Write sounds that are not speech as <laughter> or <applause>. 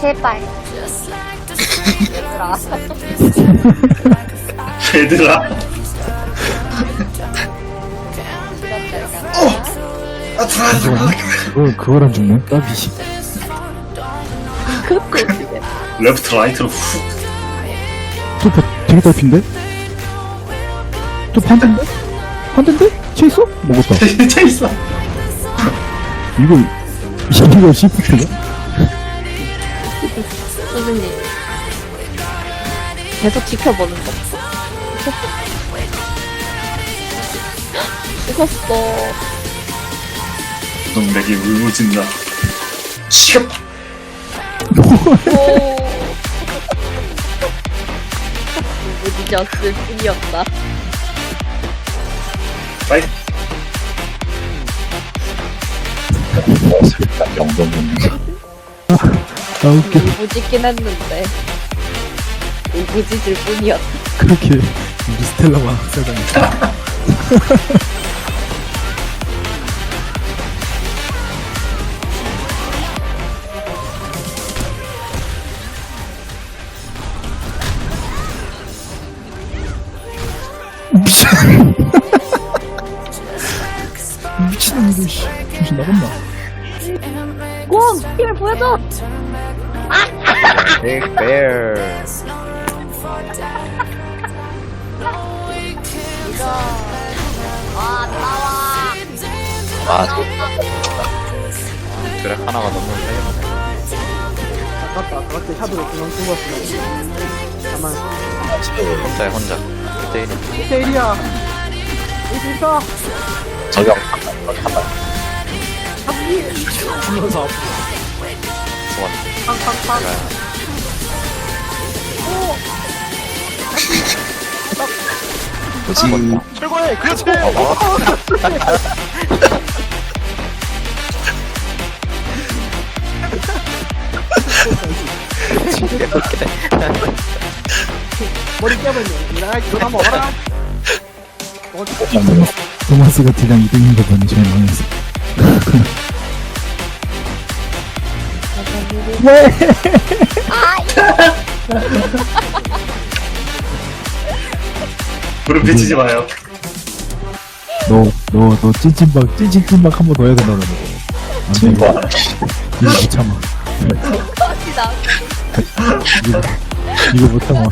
제발. 얘들아. <laughs> 얘들아. 아, 들어와. 그걸, 안 죽네? 까비. 레프트 라이트로 훅. 또 버- 되게 딸핀데? 또 반대인데? 반대인데? 체있어? 먹었다. 차 있어. 이거, 이거 시프트네? 선생님. 계속 지켜보는 거. <laughs> 죽었어. 동백이 울부짖나. 슉! 오. <laughs> 무지졌을 뿐이었다. 빠이. 아, 웃겨. 무지긴 했는데. 무지질 뿐이었다. 그렇게, 스텔라만 세상에. 미친. <laughs> 이거, 씨. 정신 나갔나? 공! 힘을 보여줘! Big Bear. 아, 저. 그래, 하나가 너무 세네. 아깝다. 아깝게 샤도로 그냥 죽었어. 가만. 혼자야, 혼자. 1대1은. 1대1이야. 있어. 저격. 죽면서 소원. 팡팡팡. 뭐지? 최고의 그렇지. 머리 야 이거 먹어라. 토마스가 딜량 2등인 거 보니 제일 망했어. 무릎 비치지 마요. 너, 너, 너 찐찐박, 찐찐찐박 한 번 더 해야 된다, 너. 안 돼, 이거. 이거 못 참아. 나 이거, 이거 못 참아.